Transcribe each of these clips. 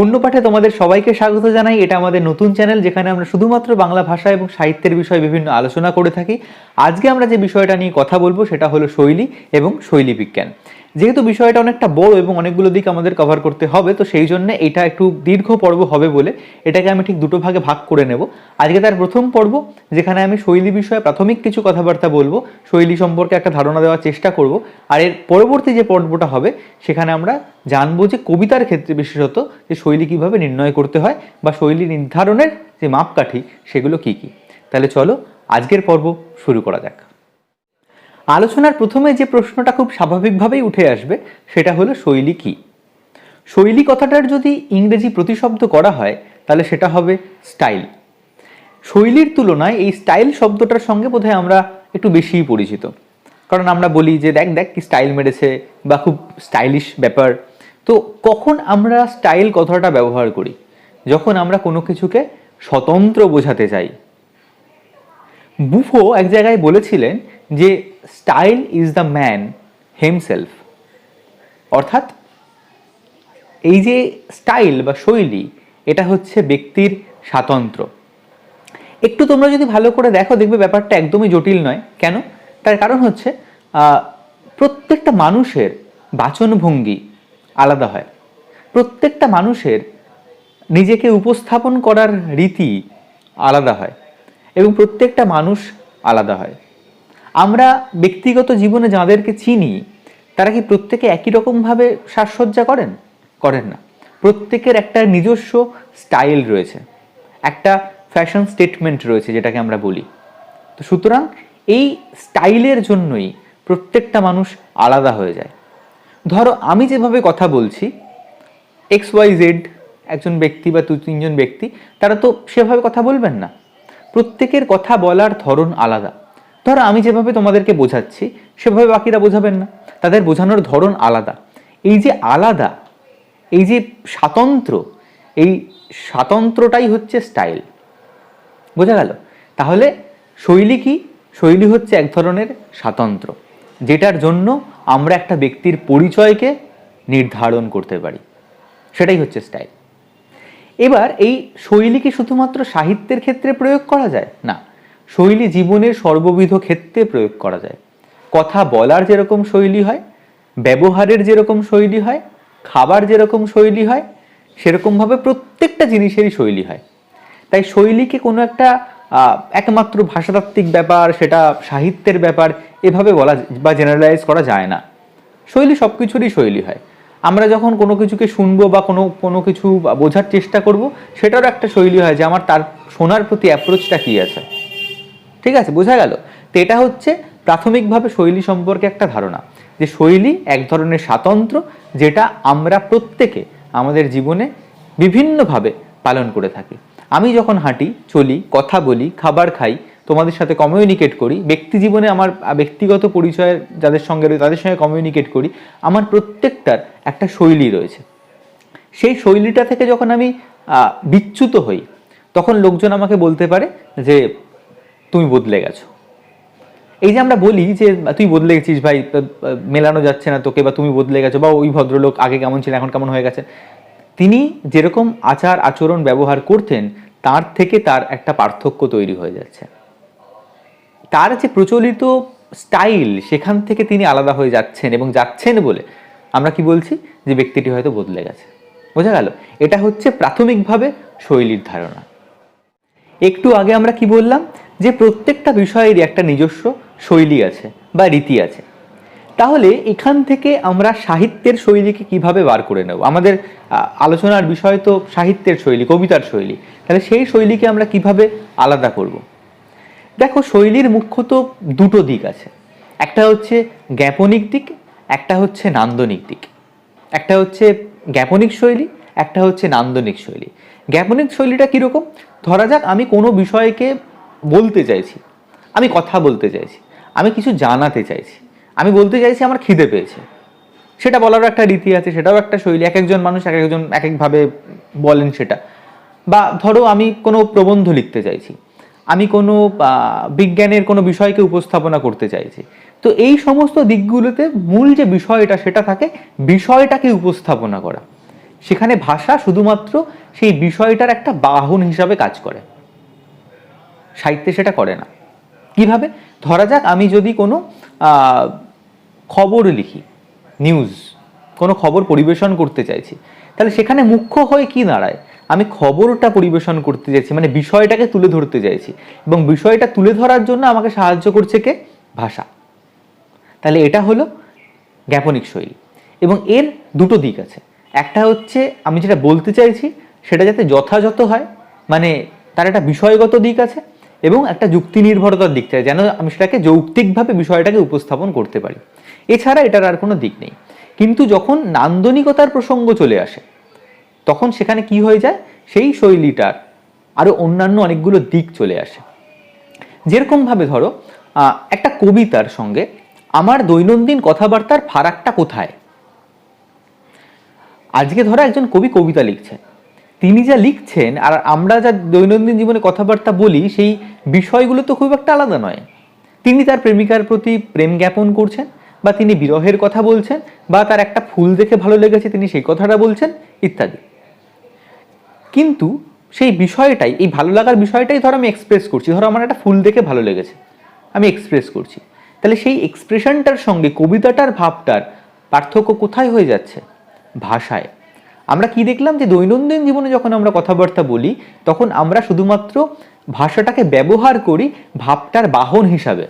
অন্য পাঠে তোমাদের সবাইকে স্বাগত জানাই। এটা আমাদের নতুন চ্যানেল যেখানে আমরা শুধুমাত্র বাংলা ভাষা এবং সাহিত্যের বিষয়ে বিভিন্ন আলোচনা করে থাকি। আজকে আমরা যে বিষয়টা নিয়ে কথা বলব সেটা হলো শৈলী এবং শৈলী বিজ্ঞান। যেহেতু বিষয়টা অনেকটা বড় এবং অনেকগুলো দিক আমাদের কভার করতে হবে, তো সেই জন্য এটা একটু দীর্ঘ পর্ব হবে বলে এটাকে আমি ঠিক দুটো ভাগে ভাগ করে নেব। আজকে তার প্রথম পর্ব, যেখানে আমি শৈলী বিষয়ে প্রাথমিক কিছু কথাবার্তা বলব, শৈলী সম্পর্কে একটা ধারণা দেওয়ার চেষ্টা করব, আর এর পরবর্তী যে পর্বটা হবে, সেখানে আমরা জানব যে কবিতার ক্ষেত্রে বিশেষত যে শৈলী কীভাবে নির্ণয় করতে হয় বা শৈলী নির্ধারণের যে মাপকাঠি, সেগুলো কি কি। তাহলে চলো আজকের পর্ব শুরু করা যাক। আলোচনার প্রথমে যে প্রশ্নটা খুব স্বাভাবিকভাবেই উঠে আসবে, সেটা হলো শৈলী কি? শৈলী কথাটার যদি ইংরেজি প্রতিশব্দ করা হয়, তাহলে সেটা হবে স্টাইল। শৈলীর তুলনায় এই স্টাইল শব্দটার সঙ্গে বোধহয় আমরা একটু বেশিই পরিচিত। কারণ আমরা বলি যে, দেখ দেখ কি স্টাইল মেরেছে বা খুব স্টাইলিশ ব্যাপার। তো কখন আমরা স্টাইল কথাটা ব্যবহার করি? যখন আমরা কোনো কিছুকে স্বতন্ত্র বোঝাতে চাই। বুফো এক জায়গায় বলেছিলেন যে style is the man himself অর্থাৎ এই যে স্টাইল বা শৈলী, এটা হচ্ছে ব্যক্তির স্বাতন্ত্র। একটু তোমরা যদি ভালো করে দেখো, দেখবে ব্যাপারটা একদমই জটিল নয়। কেন? তার কারণ হচ্ছে প্রত্যেকটা মানুষের বাচনভঙ্গি আলাদা হয়। প্রত্যেকটা মানুষের নিজেকে উপস্থাপন করার রীতি আলাদা হয় এবং প্রত্যেকটা মানুষ আলাদা হয়। আমরা ব্যক্তিগত জীবনে যাদেরকে চিনি, তারা কি প্রত্যেকে একই রকমভাবে সাজসজ্জা করেন? করেন না। প্রত্যেকের একটা নিজস্ব স্টাইল রয়েছে, একটা ফ্যাশন স্টেটমেন্ট রয়েছে যেটাকে আমরা বলি। তো সুতরাং এই স্টাইলের জন্যই প্রত্যেকটা মানুষ আলাদা হয়ে যায়। ধরো আমি যেভাবে কথা বলছি, এক্স ওয়াই জেড একজন ব্যক্তি বা দু তিনজন ব্যক্তি, তারা তো সেভাবে কথা বলবেন না। প্রত্যেকের কথা বলার ধরন আলাদা। ধরো আমি যেভাবে তোমাদেরকে বোঝাচ্ছি, সেভাবে বাকিরা বোঝাবেন না। তাদের বোঝানোর ধরন আলাদা। এই যে আলাদা, এই যে স্বাতন্ত্র, এই স্বাতন্ত্রটাই হচ্ছে স্টাইল। বোঝা গেল? তাহলে শৈলী কি? শৈলী হচ্ছে এক ধরনের স্বাতন্ত্র, যেটার জন্য আমরা একটা ব্যক্তির পরিচয়কে নির্ধারণ করতে পারি। সেটাই হচ্ছে স্টাইল। এবার এই শৈলী কি শুধুমাত্র সাহিত্যের ক্ষেত্রে প্রয়োগ করা যায়? না। শৈলী জীবনের সর্ববিধ ক্ষেত্রে প্রয়োগ করা যায়। কথা বলার যেরকম শৈলী হয়, ব্যবহারের যেরকম শৈলী হয়, খাবার যেরকম শৈলী হয়, সেরকমভাবে প্রত্যেকটা জিনিসেরই শৈলী হয়। তাই শৈলীকে কোনো একটা একমাত্র ভাষাতাত্ত্বিক ব্যাপার, সেটা সাহিত্যের ব্যাপার, এভাবে বলা বা জেনারেলাইজ করা যায় না। শৈলী সব কিছুরই শৈলী হয়। আমরা যখন কোনো কিছুকে শুনব বা কোনো কোনো কিছু বোঝার চেষ্টা করব, সেটারও একটা শৈলী হয় যে আমার তার শোনার প্রতি অ্যাপ্রোচটা কী আছে। ঠিক আছে, বোঝা গেল? তো এটা হচ্ছে প্রাথমিকভাবে শৈলী সম্পর্কে একটা ধারণা যে শৈলী এক ধরনের স্বাতন্ত্র যেটা আমরা প্রত্যেকে আমাদের জীবনে বিভিন্নভাবে পালন করে থাকি। আমি যখন হাঁটি, চলি, কথা বলি, খাবার খাই, তোমাদের সাথে কমিউনিকেট করি, ব্যক্তি জীবনে আমার ব্যক্তিগত পরিচয়ের যাদের সঙ্গে রয়েছে তাদের সঙ্গে কমিউনিকেট করি, আমার প্রত্যেকটার একটা শৈলী রয়েছে। সেই শৈলীটা থেকে যখন আমি বিচ্যুত হই, তখন লোকজন আমাকে বলতে পারে যে তুমি বদলে গেছো। এই যে আমরা বলি যে, তুই বদলে গেছিস ভাই মেলানো যাচ্ছে না তোকে, বা তুমি বদলে গেছো, বা ওই ভদ্রলোক আগে কেমন ছিল, এখন কেমন হয়ে গেছে। তিনি যেরকম আচার আচরণ ব্যবহার করতেন, তার থেকে তার একটা পার্থক্য তৈরি হয়ে যাচ্ছে। তার যে প্রচলিত স্টাইল, সেখান থেকে তিনি আলাদা হয়ে যাচ্ছেন এবং যাচ্ছেন বলে আমরা কি বলছি? যে ব্যক্তিটি হয়তো বদলে গেছে। বোঝা গেল? এটা হচ্ছে প্রাথমিকভাবে শৈলীর ধারণা। একটু আগে আমরা কি বললাম? যে প্রত্যেকটা বিষয়েরই একটা নিজস্ব শৈলী আছে বা রীতি আছে। তাহলে এখান থেকে আমরা সাহিত্যের শৈলীকে কীভাবে বার করে নেব? আমাদের আলোচনার বিষয় তো সাহিত্যের শৈলী, কবিতার শৈলী। তাহলে সেই শৈলীকে আমরা কীভাবে আলাদা করব? দেখো, শৈলীর মুখ্যত দুটো দিক আছে। একটা হচ্ছে জ্ঞাপনিক দিক, একটা হচ্ছে নান্দনিক দিক। একটা হচ্ছে জ্ঞাপনিক শৈলী, একটা হচ্ছে নান্দনিক শৈলী। জ্ঞাপনিক শৈলীটা কীরকম? ধরা যাক আমি কোনো বিষয়কে বলতে চাইছি। আমি কথা বলতে চাইছি। আমি কিছু জানাতে চাইছি। আমি বলতে চাইছি আমার খিদে পেয়েছে। সেটা বলারও একটা রীতি আছে, সেটাও একটা শৈলী। এক একজন মানুষ এক একজন এক একভাবে বলেন সেটা। বা ধরো আমি কোনো প্রবন্ধ লিখতে চাইছি। আমি কোনো বিজ্ঞানের কোনো বিষয়কে উপস্থাপনা করতে চাইছি। তো এই সমস্ত দিকগুলোতে মূল যে বিষয়টা সেটা থাকে, বিষয়টাকে উপস্থাপনা করা। সেখানে ভাষা শুধুমাত্র সেই বিষয়টার একটা বাহন হিসাবে কাজ করে। সাহিত্যে সেটা করে না। কীভাবে? ধরা যাক আমি যদি কোনো খবর লিখি নিউজ কোনো খবর পরিবেশন করতে চাইছি, তাহলে সেখানে মুখ্য হয়ে কি দাঁড়ায়? আমি খবরটা পরিবেশন করতে চাইছি মানে বিষয়টাকে তুলে ধরতে চাইছি, এবং বিষয়টা তুলে ধরার জন্য আমাকে সাহায্য করছে কে? ভাষা। তাহলে এটা হলো জ্ঞাপনিক শৈলী। এবং এর দুটো দিক আছে। একটা হচ্ছে, আমি যেটা বলতে চাইছি, সেটা যাতে যথাযথ হয় মানে তার একটা বিষয়গত দিক আছে এবং একটা যুক্তি নির্ভরতার দিক থাকে যেন আমি সেটাকে যৌক্তিকভাবে বিষয়টাকে উপস্থাপন করতে পারি। এছাড়া এটার আর কোনো দিক নেই। কিন্তু যখন নান্দনিকতার প্রসঙ্গ চলে আসে, তখন সেখানে কি হয়ে যায়? সেই শৈলীটার আরও অন্যান্য অনেকগুলো দিক চলে আসে। যেরকমভাবে ধরো একটা কবিতার সঙ্গে আমার দৈনন্দিন কথাবার্তার ফারাকটা কোথায়? আজকে ধরো একজন কবি কবিতা লিখছেন তিনি যা লিখছেন আর আমরা যা দৈনন্দিন জীবনে কথাবার্তা বলি, সেই বিষয়গুলো তো খুব একটা আলাদা নয়। তিনি তার প্রেমিকার প্রতি প্রেম জ্ঞাপন করছেন বা তিনি বিরহের কথা বলছেন বা তার একটা ফুল দেখে ভালো লেগেছে, তিনি সেই কথাটা বলছেন, ইত্যাদি। কিন্তু সেই বিষয়টাই, এই ভালো লাগার বিষয়টাই ধরো আমি এক্সপ্রেস করছি, ধরো আমার একটা ফুল দেখে ভালো লেগেছে, আমি এক্সপ্রেস করছি। তাহলে সেই এক্সপ্রেশনটার সঙ্গে কবিতাটার ভাবটার পার্থক্য কোথায় হয়ে যাচ্ছে? ভাষায়। আমরা কি দেখলাম যে দৈনন্দিন জীবনে যখন আমরা কথাবার্তা বলি, তখন আমরা শুধুমাত্র ভাষাটাকে ব্যবহার করি ভাবটার বাহন হিসাবে।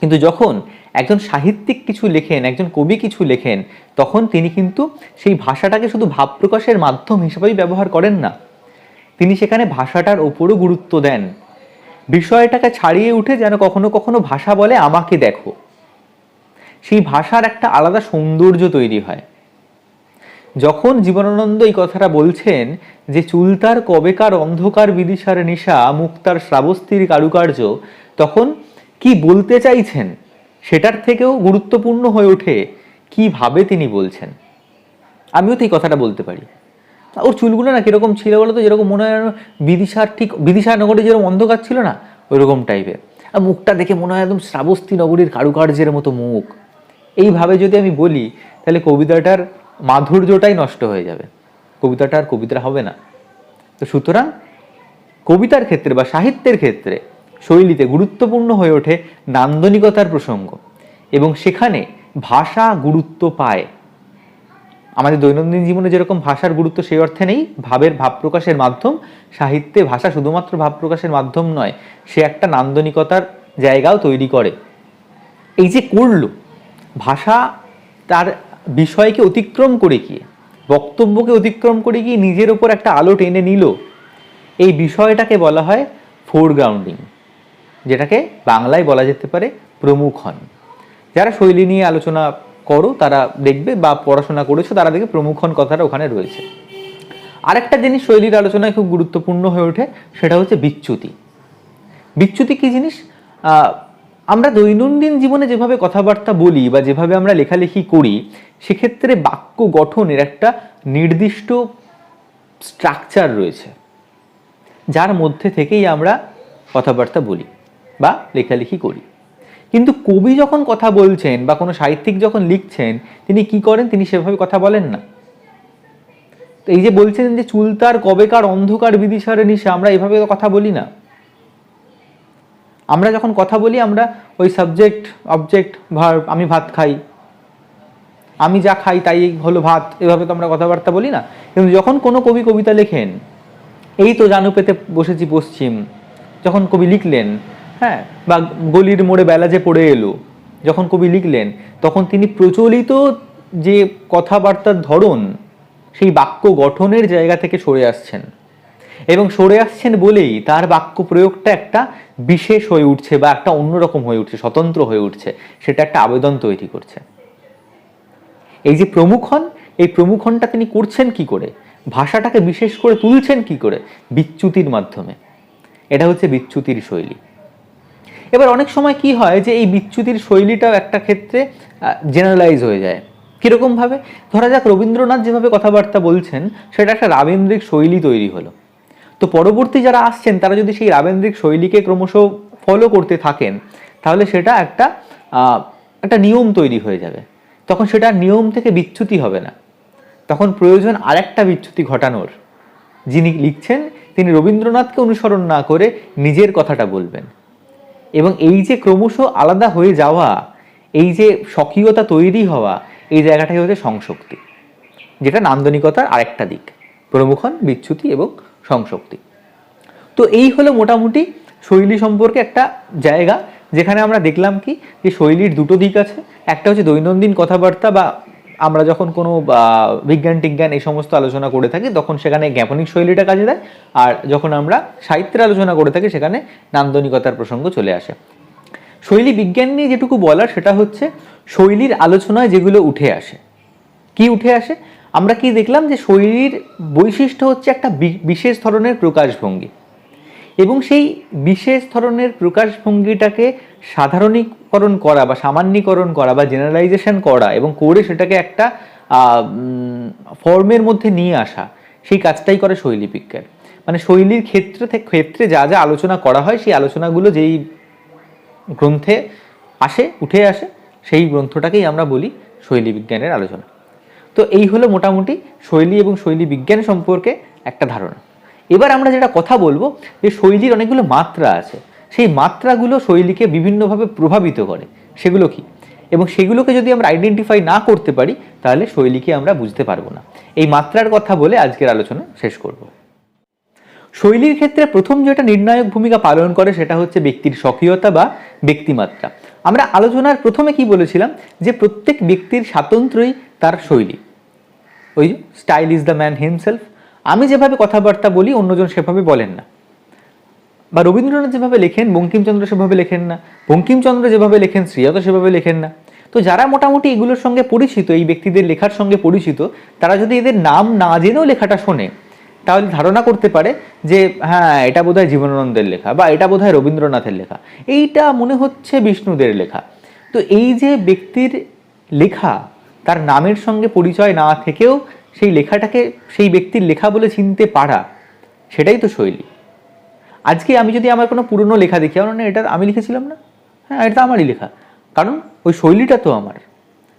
কিন্তু যখন একজন সাহিত্যিক কিছু লেখেন, একজন কবি কিছু লেখেন, তখন তিনি কিন্তু সেই ভাষাটাকে শুধু ভাব প্রকাশের মাধ্যম হিসেবেই ব্যবহার করেন না। তিনি সেখানে ভাষাটার ওপরও গুরুত্ব দেন। বিষয়টাকে ছাড়িয়ে উঠে যেন কখনো কখনো ভাষা বলে, আমাকে দেখো। সেই ভাষার একটা আলাদা সৌন্দর্য তৈরি হয়। যখন জীবনানন্দ এই কথাটা বলছেন যে চুলতার কবেকার অন্ধকার বিদিশার নিশা, মুক্তার শ্রাবস্তির কারুকার্য, তখন কি বলতে চাইছেন? সেটার থেকেও গুরুত্বপূর্ণ হয়ে ওঠে কীভাবে তিনি বলছেন। আমিও তো এই কথাটা বলতে পারি। ওর চুলগুলো না কীরকম ছিল বলো তো? যেরকম মনে হয় বিদিশার ঠিক, বিদিশা নগরে যেরকম অন্ধকার ছিল না, ওইরকম টাইপের আর মুখটা দেখে মনে হয় একদম শ্রাবস্তি নগরীর কারুকার্যের মতো মুখ। এইভাবে যদি আমি বলি, তাহলে কবিতাটার মাধুর্যটাই নষ্ট হয়ে যাবে। কবিতাটা আর কবিতা হবে না। তো সুতরাং কবিতার ক্ষেত্রে বা সাহিত্যের ক্ষেত্রে শৈলীতে গুরুত্বপূর্ণ হয়ে ওঠে নান্দনিকতার প্রসঙ্গ এবং সেখানে ভাষা গুরুত্ব পায়। আমাদের দৈনন্দিন জীবনে যেরকম ভাষার গুরুত্ব সেই অর্থে নেই, ভাবের ভাব প্রকাশের মাধ্যম, সাহিত্যে ভাষা শুধুমাত্র ভাব প্রকাশের মাধ্যম নয়, সে একটা নান্দনিকতার জায়গাও তৈরি করে। এই যে করল, ভাষা তার বিষয়কে অতিক্রম করে গিয়ে, বক্তব্যকে অতিক্রম করে গিয়ে নিজের ওপর একটা আলো টেনে নিল, এই বিষয়টাকে বলা হয় ফোরগ্রাউন্ডিং যেটাকে বাংলায় বলা যেতে পারে প্রমুখন। যারা শৈলী নিয়ে আলোচনা করো, তারা দেখবে বা পড়াশোনা করেছ, তারা দেখবে প্রমুখন কথাটা ওখানে রয়েছে। আরেকটা জিনিস শৈলীর আলোচনায় খুব গুরুত্বপূর্ণ হয়ে ওঠে, সেটা হচ্ছে বিচ্যুতি। বিচ্যুতি কি জিনিস? আমরা দৈনন্দিন জীবনে যেভাবে কথাবার্তা বলি বা যেভাবে আমরা লেখালেখি করি সেক্ষেত্রে বাক্য গঠনের একটা নির্দিষ্ট স্ট্রাকচার রয়েছে, যার মধ্যে থেকেই আমরা কথাবার্তা বলি বা লেখালেখি করি। কিন্তু কবি যখন কথা বলছেন বা কোনো সাহিত্যিক যখন লিখছেন, তিনি কি করেন? তিনি সেভাবে কথা বলেন না। তো এই যে বলছেন যে চুলতার কবেকার অন্ধকার বিদিশারে নিশে, আমরা এভাবে কথা বলি না। আমরা যখন কথা বলি, আমরা ওই সাবজেক্ট অবজেক্ট ভার্ব আমি ভাত খাই আমি যা খাই তাই হলো ভাত, এভাবে তো আমরা কথাবার্তা বলি না। কিন্তু যখন কোনো কবি কবিতা লেখেন, এই তো জানু পেতে বসেছি পশ্চিম, যখন কবি লিখলেন হ্যাঁ বা গলির মোড়ে বেলা যে পড়ে এলো, যখন কবি লিখলেন, তখন তিনি প্রচলিত যে কথাবার্তার ধরন, সেই বাক্য গঠনের জায়গা থেকে সরে আসছেন। এবং সরে আসছেন বলেই তার বাক্য প্রয়োগটা একটা বিশেষ হয়ে উঠছে বা একটা অন্যরকম হয়ে উঠছে, স্বতন্ত্র হয়ে উঠছে। সেটা একটা আবেদন তৈরি করছে। এই যে প্রমুখন এই প্রমুখনটা তিনি করছেন কি করে? ভাষাটাকে বিশেষ করে তুলছেন কি করে? বিচ্যুতির মাধ্যমে। এটা হচ্ছে বিচ্যুতির শৈলী। এবার অনেক সময় কি হয় যে এই বিচ্যুতির শৈলীটাও একটা ক্ষেত্রে জেনারেলাইজ হয়ে যায়। কীরকমভাবে ধরা যাক রবীন্দ্রনাথ যেভাবে কথাবার্তা বলছেন, সেটা একটা রাবেন্দ্রিক শৈলী তৈরি হলো। তো পরবর্তী যারা আসছেন, তারা যদি সেই রাবেন্দ্রিক শৈলীকে ক্রমশ ফলো করতে থাকেন, তাহলে সেটা একটা একটা নিয়ম তৈরি হয়ে যাবে। তখন সেটা নিয়ম থেকে বিচ্যুতি হবে না। তখন প্রয়োজন আরেকটা বিচ্যুতি ঘটানোর। যিনি লিখছেন, তিনি রবীন্দ্রনাথকে অনুসরণ না করে নিজের কথাটা বলবেন। এবং এই যে ক্রমশ আলাদা হয়ে যাওয়া, এই যে স্বকীয়তা তৈরি হওয়া, এই জায়গাটাই হচ্ছে সংশক্তি। যেটা নান্দনিকতার আরেকটা দিক। প্রমুখন, বিচ্যুতি এবং সংশক্তি। তো এই হলো মোটামুটি শৈলী সম্পর্কে একটা জায়গা, যেখানে আমরা দেখলাম কি, যে শৈলীর দুটো দিক আছে। একটা হচ্ছে দৈনন্দিন কথাবার্তা বা আমরা যখন কোনো বিজ্ঞান টিজ্ঞান এই সমস্ত আলোচনা করে থাকি, তখন সেখানে জ্ঞাপনিক শৈলীটা কাজে দেয়। আর যখন আমরা সাহিত্যের আলোচনা করে থাকি, সেখানে নান্দনিকতার প্রসঙ্গ চলে আসে। শৈলী বিজ্ঞান নিয়ে যেটুকু বলার, সেটা হচ্ছে শৈলীর আলোচনায় যেগুলো উঠে আসে। কি উঠে আসে? আমরা কি দেখলাম যে শৈলীর বৈশিষ্ট্য হচ্ছে একটা বিশেষ ধরনের প্রকাশভঙ্গি। এবং সেই বিশেষ ধরনের প্রকাশভঙ্গিটাকে সাধারণীকরণ করা বা সামান্যীকরণ করা বা জেনারেলাইজেশন করা এবং করে সেটাকে একটা ফর্মের মধ্যে নিয়ে আসা, সেই কাজটাই করে শৈলী বিজ্ঞান মানে শৈলীর ক্ষেত্রে ক্ষেত্রে যা যা আলোচনা করা হয়, সেই আলোচনাগুলো যেই গ্রন্থে আসে, উঠে আসে, সেই গ্রন্থটাকেই আমরা বলি শৈলী বিজ্ঞানের আলোচনা। তো এই হলো মোটামুটি শৈলী এবং শৈলী বিজ্ঞান সম্পর্কে একটা ধারণা। এবার আমরা যেটা কথা বলব, যে শৈলীর অনেকগুলো মাত্রা আছে। সেই মাত্রাগুলো শৈলীকে বিভিন্নভাবে প্রভাবিত করে। সেগুলো কি? এবং সেগুলোকে যদি আমরা আইডেন্টিফাই না করতে পারি, তাহলে শৈলীকে আমরা বুঝতে পারব না। এই মাত্রার কথা বলে আজকের আলোচনা শেষ করব। শৈলীর ক্ষেত্রে প্রথম যেটা নির্ণায়ক ভূমিকা পালন করে, সেটা হচ্ছে ব্যক্তির স্বকীয়তা বা ব্যক্তিমাত্রা। আমরা আলোচনার প্রথমে কি বলেছিলাম? যে প্রত্যেক ব্যক্তির স্বাতন্ত্র্যই তার শৈলী। ওই style is the man himself আমি যেভাবে কথাবার্তা বলি, অন্যজন সেভাবে বলেন না। বা রবীন্দ্রনাথ যেভাবে লেখেন, বঙ্কিমচন্দ্র সেভাবে লেখেন না, বঙ্কিমচন্দ্র যেভাবে লেখেন শ্রীয়ত সেভাবে লেখেন না। তো যারা মোটামুটি এগুলোর সঙ্গে পরিচিত, এই ব্যক্তিদের লেখার সঙ্গে পরিচিত, তারা যদি এদের নাম না জেনেও লেখাটা শোনে, তাহলে ধারণা করতে পারে যে হ্যাঁ এটা বোধহয় জীবনানন্দের লেখা বা এটা বোধহয় রবীন্দ্রনাথের লেখা। এইটা মনে হচ্ছে বিষ্ণুদের লেখা। তো এই যে ব্যক্তির লেখা, তার নামের সঙ্গে পরিচয় না থেকেও সেই লেখাটাকে, সেই ব্যক্তির লেখা বলে চিনতে পারা, সেটাই তো শৈলী। আজকে আমি যদি আমার কোনো পুরনো লেখা দেখি, আমার মনে এটা আমি লিখেছিলাম না? হ্যাঁ এটা আমারই লেখা। কারণ ওই শৈলীটা তো আমার।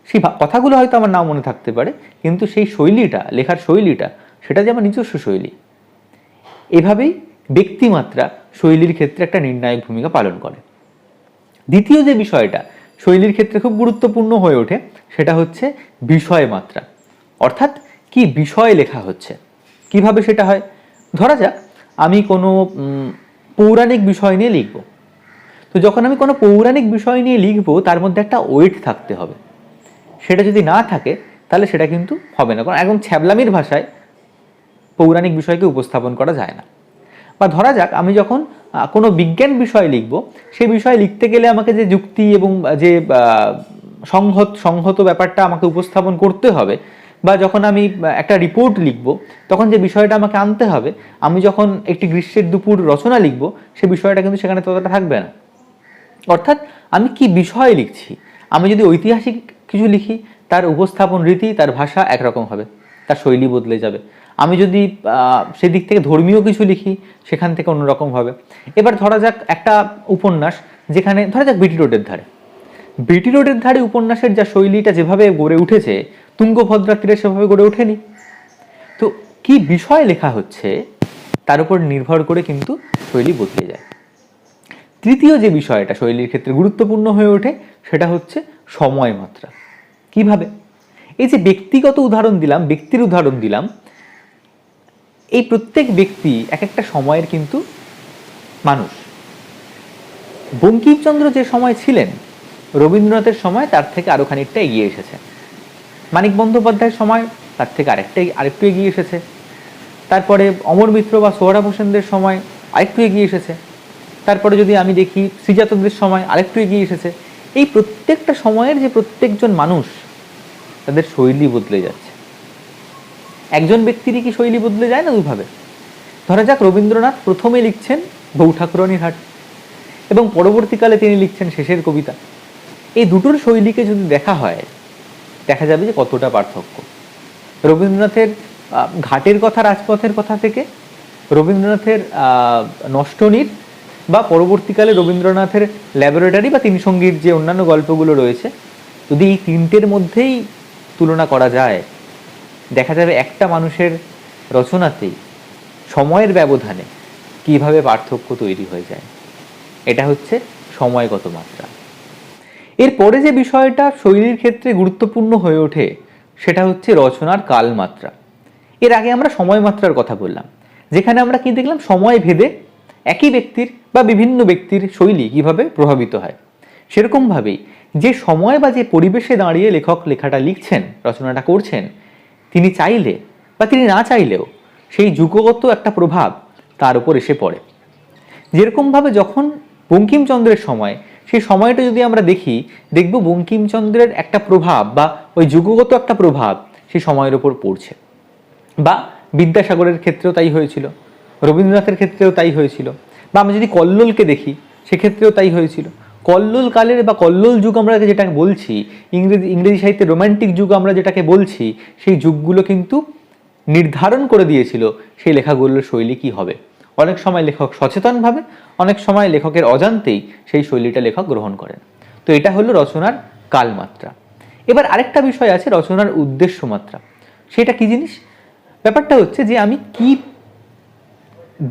সেই কথাগুলো হয়তো আমার নাও মনে থাকতে পারে, কিন্তু সেই শৈলীটা, লেখার শৈলীটা, সেটা যে আমার নিজস্ব শৈলী। এভাবেই ব্যক্তিমাত্রা শৈলীর ক্ষেত্রে একটা নির্ণায়ক ভূমিকা পালন করে। দ্বিতীয় যে বিষয়টা, শৈলীর ক্ষেত্রে খুব গুরুত্বপূর্ণ হয়ে ওঠে, সেটা হচ্ছে বিষয় মাত্রা। অর্থাৎ কি বিষয় লেখা হচ্ছে? কীভাবে সেটা হয়? ধরা যাক আমি কোনো পৌরাণিক বিষয় নিয়ে লিখব। তো যখন আমি কোনো পৌরাণিক বিষয় নিয়ে লিখব, তার মধ্যে একটা ওয়েট থাকতে হবে। সেটা যদি না থাকে, তাহলে সেটা কিন্তু হবে না। কারণ একদম ছ্যাবলামির ভাষায় পৌরাণিক বিষয়কে উপস্থাপন করা যায় না। বা ধরা যাক, আমি যখন কোনো বিজ্ঞান বিষয় লিখব সেই বিষয়ে লিখতে গেলে আমাকে যে যুক্তি এবং যে সংহত সংহত ব্যাপারটা আমাকে উপস্থাপন করতে হবে বা যখন আমি একটা রিপোর্ট লিখব, তখন যে বিষয়টা আমাকে আনতে হবে, আমি যখন একটি গ্রীষ্মের দুপুর রচনা লিখব, সে বিষয়টা কিন্তু সেখানে ততটা থাকবে না। অর্থাৎ আমি কি বিষয় লিখছি? আমি যদি ঐতিহাসিক কিছু লিখি, তার উপস্থাপন রীতি, তার ভাষা একরকম হবে, তার শৈলী বদলে যাবে। আমি যদি সেদিক থেকে ধর্মীয় কিছু লিখি, সেখান থেকে অন্যরকম হবে। এবার ধরা যাক একটা উপন্যাস, যেখানে, ধরা যাক বিটি রোডের ধারে। বিটি রোডের ধারে উপন্যাসের যা শৈলীটা যেভাবে গড়ে উঠেছে তুঙ্গভদ্রা তীরে সেভাবে গড়ে ওঠেনি। তো কি বিষয় লেখা হচ্ছে, তার উপর নির্ভর করে কিন্তু শৈলী বদলে যায়। তৃতীয় যে বিষয়টা শৈলীর ক্ষেত্রে গুরুত্বপূর্ণ হয়ে ওঠে, সেটা হচ্ছে সময় মাত্রা। কীভাবে? এই যে ব্যক্তিগত উদাহরণ দিলাম, ব্যক্তির উদাহরণ দিলাম, এই প্রত্যেক ব্যক্তি এক একটা সময়ের কিন্তু মানুষ। বঙ্কিমচন্দ্র যে সময় ছিলেন, রবীন্দ্রনাথের সময় তার থেকে আরও খানিকটা এগিয়ে এসেছে মানিক বন্দ্যোপাধ্যায়ের সময়, তার থেকে আরেকটাই আরেকটু এগিয়ে এসেছে। তারপরে অমর মিত্র বা সোহরাব হোসেনদের সময় আরেকটু এগিয়ে এসেছে। তারপরে যদি আমি দেখি শ্রীজাতকদের সময় আরেকটু এগিয়ে এসেছে। এই প্রত্যেকটা সময়ের যে প্রত্যেকজন মানুষ, তাদের শৈলী বদলে যাচ্ছে। একজন ব্যক্তিরই কি শৈলী বদলে যায় না দুভাবে? ধরা যাক রবীন্দ্রনাথ প্রথমে লিখছেন বউ ঠাকুরানীর হাট এবং পরবর্তীকালে তিনি লিখছেন শেষের কবিতা। এই দুটোর শৈলীকে যদি দেখা হয় দেখা যাবে যে কতটা পার্থক্য। রবীন্দ্রনাথের ঘাটের কথা, রাজপথের কথা থেকে রবীন্দ্রনাথের নষ্টনীর বা পরবর্তীকালে রবীন্দ্রনাথের ল্যাবরেটরি বা তিন সঙ্গীর যে অন্যান্য গল্পগুলো রয়েছে, যদি এই তিনটের মধ্যেই তুলনা করা যায়, দেখা যাবে একটা মানুষের রচনাতেই, সময়ের ব্যবধানে কীভাবে পার্থক্য তৈরি হয়ে যায়। এটা হচ্ছে সময়গত মাত্রা। এরপরে যে বিষয়টা শৈলীর ক্ষেত্রে গুরুত্বপূর্ণ হয়ে ওঠে, সেটা হচ্ছে রচনার কালমাত্রা। এর আগে আমরা সময় মাত্রার কথা বললাম, যেখানে আমরা কি দেখলাম? সময় ভেদে একই ব্যক্তির বা বিভিন্ন ব্যক্তির শৈলী কীভাবে প্রভাবিত হয়। সেরকমভাবেই যে সময় বা যে পরিবেশে দাঁড়িয়ে লেখক লেখাটা লিখছেন, রচনাটা করছেন, তিনি চাইলে বা তিনি না চাইলেও সেই যুগগত একটা প্রভাব তার উপর এসে পড়ে। যেরকমভাবে যখন বঙ্কিমচন্দ্রের সময় সেই সময়টা যদি আমরা দেখি, দেখব বঙ্কিমচন্দ্রের একটা প্রভাব বা ওই যুগগত একটা প্রভাব সেই সময়ের ওপর পড়ছে। বা বিদ্যাসাগরের ক্ষেত্রেও তাই হয়েছিল, রবীন্দ্রনাথের ক্ষেত্রেও তাই হয়েছিল, বা আমরা যদি কল্লোলকে দেখি, সেক্ষেত্রেও তাই হয়েছিল। কল্লোল কালের বা কল্লোল যুগ আমরা যেটাকে বলছি, ইংরেজি ইংরেজি সাহিত্যে রোমান্টিক যুগ আমরা যেটাকে বলছি, সেই যুগগুলো কিন্তু নির্ধারণ করে দিয়েছিল সেই লেখাগুলোর শৈলী কী হবে। অনেক সময় লেখক সচেতনভাবে, অনেক সময় লেখকের অজান্তেই সেই শৈলীটা লেখক গ্রহণ করেন। তো এটা হলো রচনার কালমাত্রা। এবার আরেকটা বিষয় আছে রচনার উদ্দেশ্য মাত্রা সেটা কি জিনিস? ব্যাপারটা হচ্ছে যে আমি কি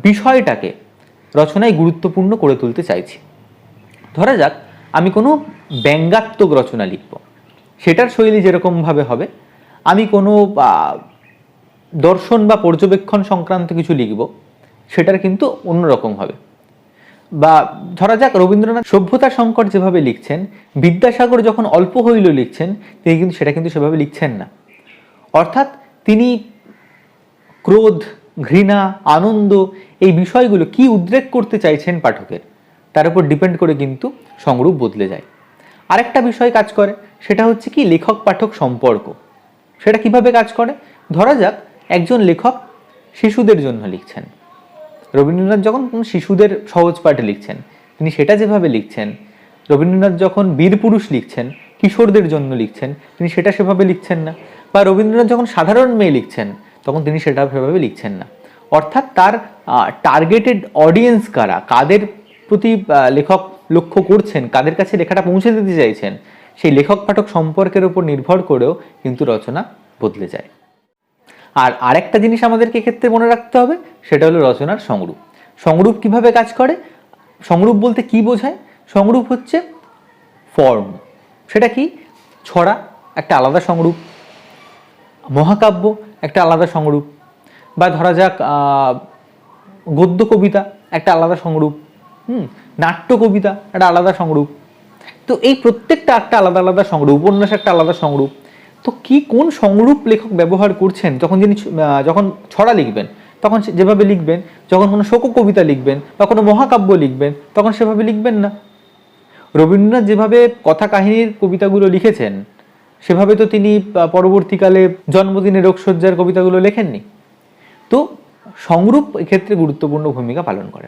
বিষয়টাকে রচনায় গুরুত্বপূর্ণ করে তুলতে চাইছি। ধরা যাক, আমি কোনো ব্যঙ্গাত্মক রচনা লিখব। সেটার শৈলী যেরকমভাবে হবে, আমি কোনো দর্শন বা পর্যবেক্ষণ সংক্রান্ত কিছু লিখব। সেটার কিন্তু অন্যরকম হবে। বা ধরা যাক রবীন্দ্রনাথ সভ্যতা সংকট যেভাবে লিখছেন, বিদ্যাসাগর যখন অল্প হইল লিখছেন, তিনি কিন্তু সেটা কিন্তু সেভাবে লিখছেন না। অর্থাৎ তিনি ক্রোধ, ঘৃণা, আনন্দ এই বিষয়গুলো কি উদ্রেক করতে চাইছেন পাঠকের, তার উপর ডিপেন্ড করে কিন্তু সংরূপ বদলে যায়। আরেকটা বিষয় কাজ করে, সেটা হচ্ছে কি লেখক পাঠক সম্পর্ক। সেটা কীভাবে কাজ করে? ধরা যাক একজন লেখক শিশুদের জন্য লিখছেন। রবীন্দ্রনাথ যখন কোনো শিশুদের সহজ পাঠে লিখছেন, তিনি সেটা যেভাবে লিখছেন, রবীন্দ্রনাথ যখন বীর পুরুষ লিখছেন, কিশোরদের জন্য লিখছেন, তিনি সেটা সেভাবে লিখছেন না। বা রবীন্দ্রনাথ যখন সাধারণ মেয়ে লিখছেন, তখন তিনি সেটা সেভাবে লিখছেন না। অর্থাৎ তার টার্গেটেড অডিয়েন্স কারা, কাদের প্রতি লেখক লক্ষ্য করছেন, কাদের কাছে লেখাটা পৌঁছে দিতে চাইছেন, সেই লেখক পাঠক সম্পর্কের উপর নির্ভর করেও কিন্তু রচনা বদলে যায়। আর আরেকটা জিনিস আমাদেরকে ক্ষেত্রে মনে রাখতে হবে, সেটা হলো রচনার সংরূপ। সংরূপ কীভাবে কাজ করে? সংরূপ বলতে কি বোঝায়? সংরূপ হচ্ছে ফর্ম সেটা কি? ছড়া, একটা আলাদা সংরূপ। মহাকাব্য, একটা আলাদা সংরূপ। বা ধরা যাক গদ্য কবিতা, একটা আলাদা সংরূপ। হুম, নাট্য কবিতা, একটা আলাদা সংরূপ। তো এই প্রত্যেকটা একটা আলাদা আলাদা সংরূপ, উপন্যাস একটা আলাদা সংরূপ। তো কি, কোন সংরূপ লেখক ব্যবহার করছেন? যখন যিনি যখন ছড়া লিখবেন, তখন যেভাবে লিখবেন, যখন কোনো শোক কবিতা লিখবেন, বা কোনো মহাকাব্য লিখবেন, তখন সেভাবে লিখবেন না। রবীন্দ্রনাথ যেভাবে কথা কাহিনীর কবিতাগুলো লিখেছেন, সেভাবে তো তিনি পরবর্তীকালে জন্মদিনে রোগসজ্জার কবিতাগুলো লেখেননি। তো সংরূপ এক্ষেত্রে গুরুত্বপূর্ণ ভূমিকা পালন করে।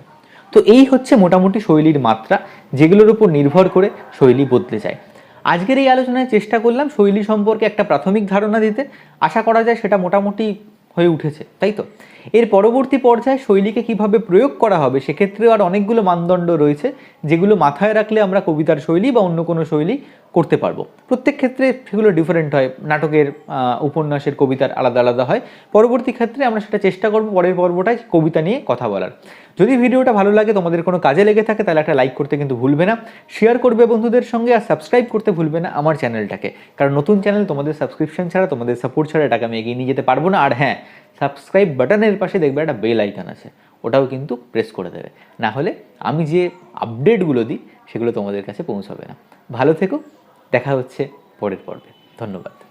তো এই হচ্ছে মোটামুটি শৈলীর মাত্রা, যেগুলোর উপর নির্ভর করে শৈলী বদলে যায়। আজকের এই আলোচনায় চেষ্টা করলাম শৈলী সম্পর্কে একটা প্রাথমিক ধারণা দিতে। আশা করা যায় সেটা মোটামুটি হয়ে উঠেছে, তাই তো? এর পরবর্তী পর্যায়ে শৈলীকে কীভাবে প্রয়োগ করা হবে সেক্ষেত্রেও আর অনেকগুলো মানদণ্ড রয়েছে, যেগুলো মাথায় রাখলে আমরা কবিতার শৈলী বা অন্য কোনো শৈলী করতে পারব। প্রত্যেক ক্ষেত্রে সেগুলো ডিফারেন্ট হয়, নাটকের উপন্যাসের কবিতার আলাদা আলাদা হয়। পরবর্তী ক্ষেত্রে আমরা সেটা চেষ্টা করব পরের পর্বটায় কবিতা নিয়ে কথা বলার। যদি ভিডিওটা ভালো লাগে, তোমাদের কোনো কাজে লেগে থাকে, তাহলে একটা লাইক করতে কিন্তু ভুলবে না। শেয়ার করবে বন্ধুদের সঙ্গে আর সাবস্ক্রাইব করতে ভুলবে না আমার চ্যানেলটাকে কারণ নতুন চ্যানেল তোমাদের সাবস্ক্রিপশন ছাড়া, তোমাদের সাপোর্ট ছাড়া এটাকে আমি এগিয়ে নিয়ে যেতে পারব না। আর হ্যাঁ সাবস্ক্রাইব বাটনের পাশে দেখবে একটা বেল আইকন আছে, ওটাও কিন্তু প্রেস করে দেবে। না হলে আমি যে আপডেটগুলো দিই, সেগুলো তোমাদের কাছে পৌঁছাবে না। ভালো থেকো, দেখা হচ্ছে পরের পর্বে। ধন্যবাদ।